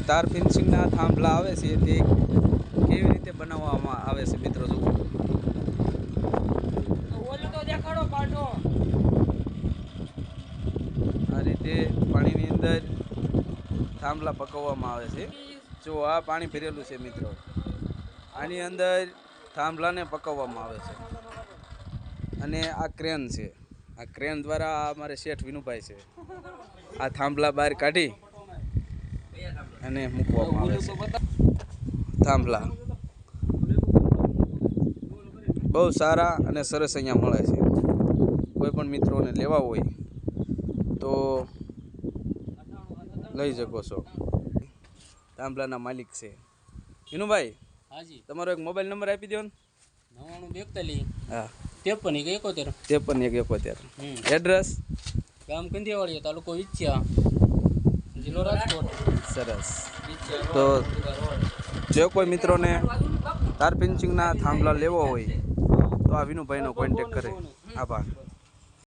તાર ફિનિશિંગના થાંભલા આવે છે તે કેવી રીતે બનાવવામાં આવે છે મિત્રો પાછો આ રીતે પાણીની અંદર થાંભલા પકવવામાં આવે છે. જો આ પાણી ભરેલું છે મિત્રો આની અંદર થાંભલાને પકવવામાં આવે છે. અને આ ક્રેન છે. આ ક્રેન દ્વારા અમારે શેઠ વિનુભાઈ છે. આ થાંભલા બહાર કાઢી અને મૂકવામાં આવે છે. થાંભલા. બહુ સારા અને સરસ અહીંયા મળે છે. કોઈ પણ મિત્રોને લેવા હોય તો લઈ શકો છો. થાંભલાના માલિક છે. વિનુભાઈ હાજી. તમારો એક મોબાઈલ નંબર આપી દો ને. નવાણું બેતાલીસ. હા. ત્રેપન એક એકોતેર. ત્રેપન એક એકોતેર. એડ્રેસ? ગામ કંધિયાવાડી તાલુકો રાજકોટ સરસ તો. જો કોઈ મિત્રોને તાર પિંચિંગના થાંભલા લેવો હોય, તો આ વિનુભાઈનો કોન્ટેક કરે આભાર